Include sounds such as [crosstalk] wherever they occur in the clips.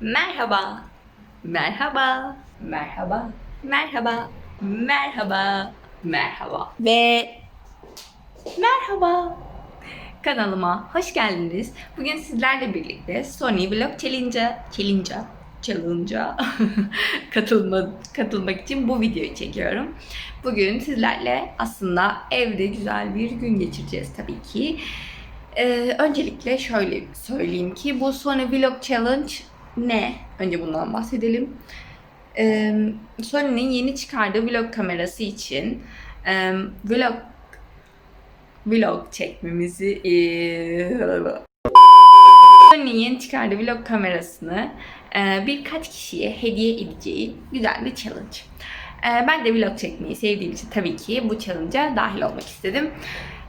Merhaba. Merhaba. Merhaba. Merhaba. Merhaba. Merhaba. Ve merhaba. Kanalıma hoş geldiniz. Bugün sizlerle birlikte Sony Vlog Challenge'a Challenge'a Challenge'a [laughs] katılma, katılmak için bu videoyu çekiyorum. Bugün sizlerle aslında evde güzel bir gün geçireceğiz tabii ki. Ee, öncelikle şöyle söyleyeyim ki bu Sony Vlog Challenge ne? Önce bundan bahsedelim. Ee, Sony'nin yeni çıkardığı vlog kamerası için e, vlog vlog çekmemizi e, Sony'nin yeni çıkardığı vlog kamerasını e, birkaç kişiye hediye edeceği güzel bir challenge. E, ben de vlog çekmeyi sevdiğim için tabii ki bu challenge'a dahil olmak istedim.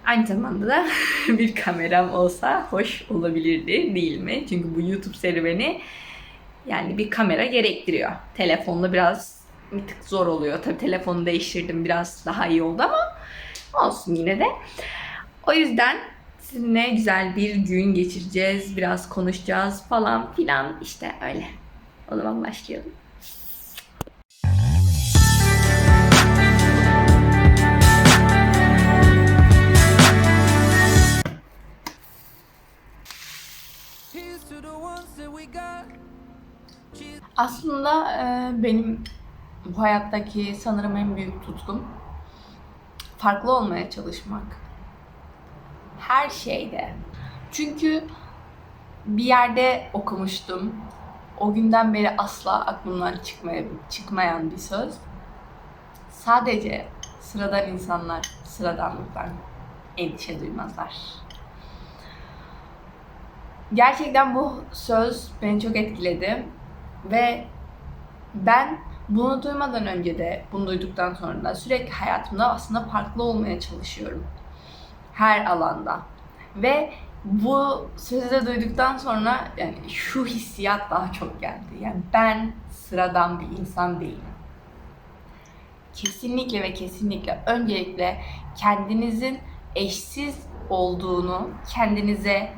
Aynı zamanda da [laughs] bir kameram olsa hoş olabilirdi değil mi? Çünkü bu YouTube serüveni yani bir kamera gerektiriyor. Telefonla biraz bir tık zor oluyor. Tabii telefonu değiştirdim biraz daha iyi oldu ama olsun yine de. O yüzden sizinle güzel bir gün geçireceğiz. Biraz konuşacağız falan filan işte öyle. O zaman başlayalım. Here's to the ones that we got. Aslında e, benim bu hayattaki sanırım en büyük tutkum farklı olmaya çalışmak. Her şeyde. Çünkü bir yerde okumuştum. O günden beri asla aklımdan çıkmaya, çıkmayan bir söz. Sadece sıradan insanlar sıradanlıktan endişe duymazlar. Gerçekten bu söz beni çok etkiledi. Ve ben bunu duymadan önce de, bunu duyduktan sonra da sürekli hayatımda aslında farklı olmaya çalışıyorum. Her alanda. Ve bu sözü de duyduktan sonra yani şu hissiyat daha çok geldi. Yani ben sıradan bir insan değilim. Kesinlikle ve kesinlikle öncelikle kendinizin eşsiz olduğunu kendinize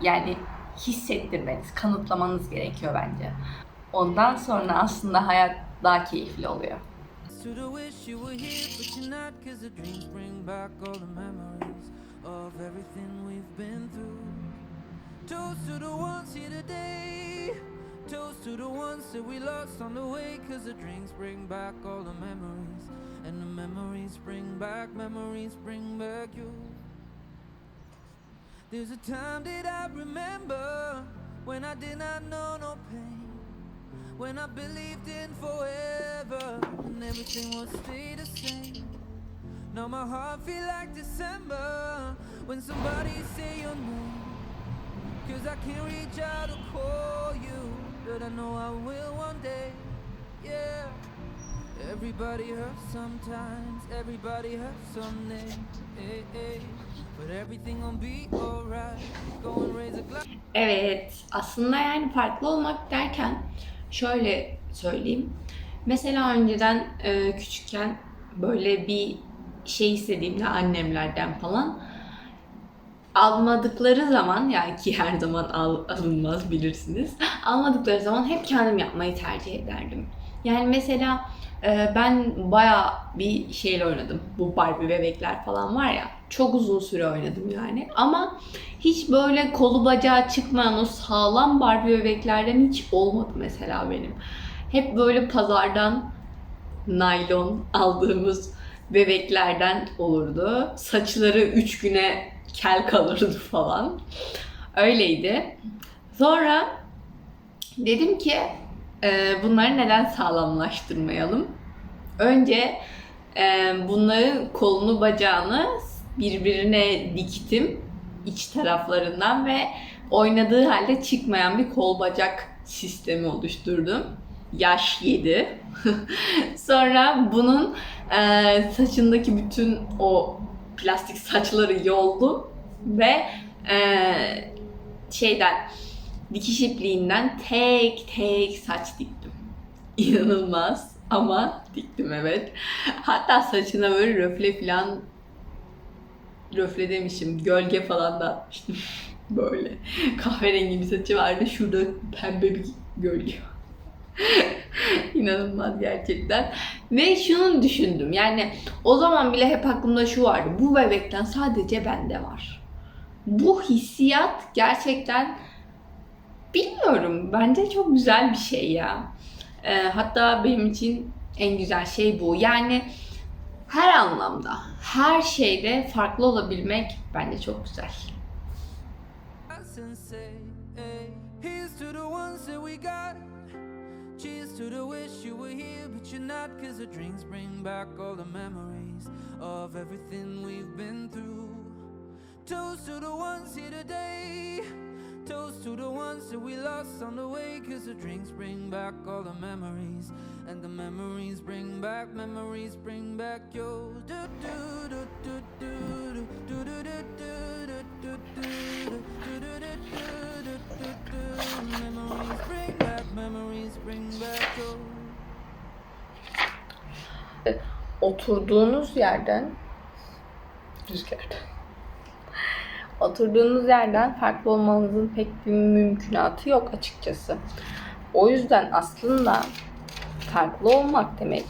yani hissettirmeniz, kanıtlamanız gerekiyor bence. Ondan sonra aslında hayat daha keyifli oluyor. Toast to the ones here today. Toast to the ones that we lost on the way. Cause the drinks bring back all the memories. And the memories bring back, memories bring back you. There's a time that I remember when I did not know no pain. When I believed in forever and everything would stay the same. Now my heart feel like December when somebody say your name. Cause I can't reach out to call you, but I know I will one day. Yeah. Everybody hurts sometimes, everybody hurts someday. Hey, hey. But everything gonna be alright. Go and raise a glass. Evet, aslında yani farklı olmak derken şöyle söyleyeyim. Mesela önceden e, küçükken böyle bir şey istediğimde annemlerden falan almadıkları zaman yani ki her zaman al, alınmaz bilirsiniz. [laughs] Almadıkları zaman hep kendim yapmayı tercih ederdim. Yani mesela e, ben baya bir şeyle oynadım. Bu Barbie bebekler falan var ya. Çok uzun süre oynadım yani. Ama hiç böyle kolu bacağı çıkmayan o sağlam Barbie bebeklerden hiç olmadı mesela benim. Hep böyle pazardan naylon aldığımız bebeklerden olurdu. Saçları üç güne kel kalırdı falan. Öyleydi. Sonra dedim ki e, bunları neden sağlamlaştırmayalım? Önce e, bunların kolunu bacağını birbirine diktim iç taraflarından ve oynadığı halde çıkmayan bir kol bacak sistemi oluşturdum. Yaş 7. [laughs] Sonra bunun e, saçındaki bütün o plastik saçları yoldum ve e, şeyden dikiş ipliğinden tek tek saç diktim. İnanılmaz ama diktim evet. Hatta saçına böyle röfle falan röfle demişim. Gölge falan da atmıştım. [laughs] Böyle kahverengi bir saçı vardı. Şurada pembe bir gölge. [laughs] İnanılmaz gerçekten. Ve şunu düşündüm. Yani o zaman bile hep aklımda şu vardı. Bu bebekten sadece bende var. Bu hissiyat gerçekten bilmiyorum. Bence çok güzel bir şey ya. Ee, hatta benim için en güzel şey bu. Yani her anlamda, her şeyde farklı olabilmek bence çok güzel. to the wish you were here, but you're not. Cause the drinks bring back all the memories of everything we've been through. Toast to the ones here today. Toast to the ones that we lost on the way. Cause the drinks bring back all the memories. And the memories bring back, memories bring back yours. Do, do, do, do, do, do, do, do, do, do, do. Memories bring back, memories bring back yours. oturduğunuz yerden rüzgardan oturduğunuz yerden farklı olmanızın pek bir mümkünatı yok açıkçası. O yüzden aslında farklı olmak demek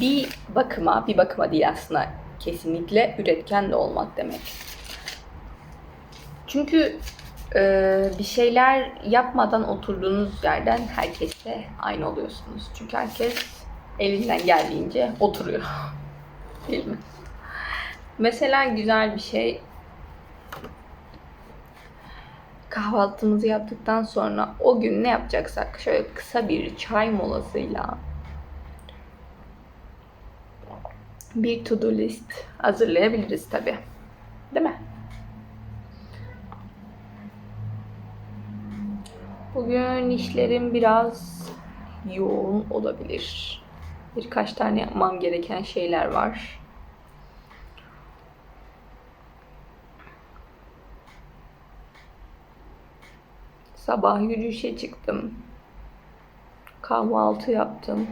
bir bakıma, bir bakıma değil aslında kesinlikle üretken de olmak demek. Çünkü e, bir şeyler yapmadan oturduğunuz yerden herkesle aynı oluyorsunuz. Çünkü herkes elinden geldiğince oturuyor. [laughs] Değil mi? Mesela güzel bir şey kahvaltımızı yaptıktan sonra o gün ne yapacaksak şöyle kısa bir çay molasıyla bir to-do list hazırlayabiliriz tabi. Değil mi? Bugün işlerim biraz yoğun olabilir. Birkaç tane yapmam gereken şeyler var. Sabah yürüyüşe çıktım. Kahvaltı yaptım.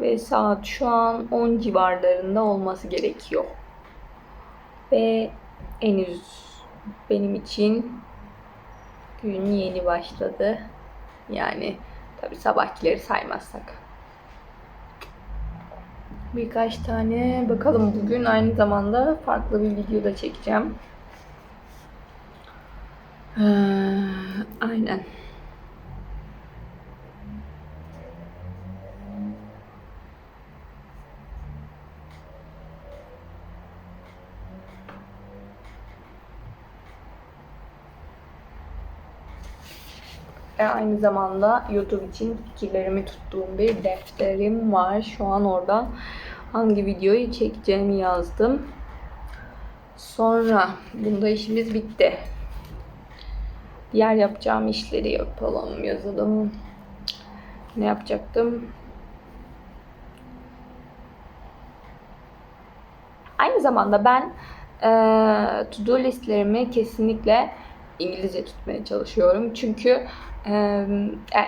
Ve saat şu an 10 civarlarında olması gerekiyor. Ve henüz benim için gün yeni başladı. Yani tabi sabahkileri saymazsak. Birkaç tane bakalım bugün aynı zamanda farklı bir video da çekeceğim. Ee, aynen. Ve aynı zamanda YouTube için fikirlerimi tuttuğum bir defterim var. Şu an orada hangi videoyu çekeceğimi yazdım. Sonra bunda işimiz bitti. Diğer yapacağım işleri yapalım, yazalım. Ne yapacaktım? Aynı zamanda ben e, to-do listlerimi kesinlikle İngilizce tutmaya çalışıyorum. Çünkü e,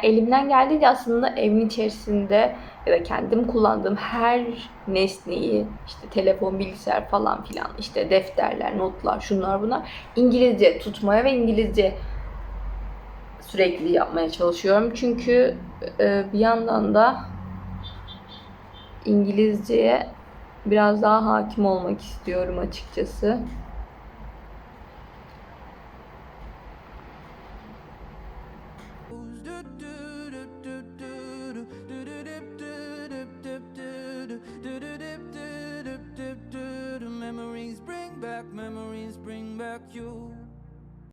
elimden geldiğince aslında evin içerisinde ya da kendim kullandığım her nesneyi işte telefon, bilgisayar falan filan işte defterler, notlar, şunlar bunlar İngilizce tutmaya ve İngilizce sürekli yapmaya çalışıyorum. Çünkü e, bir yandan da İngilizceye biraz daha hakim olmak istiyorum açıkçası. Memories bring back, you.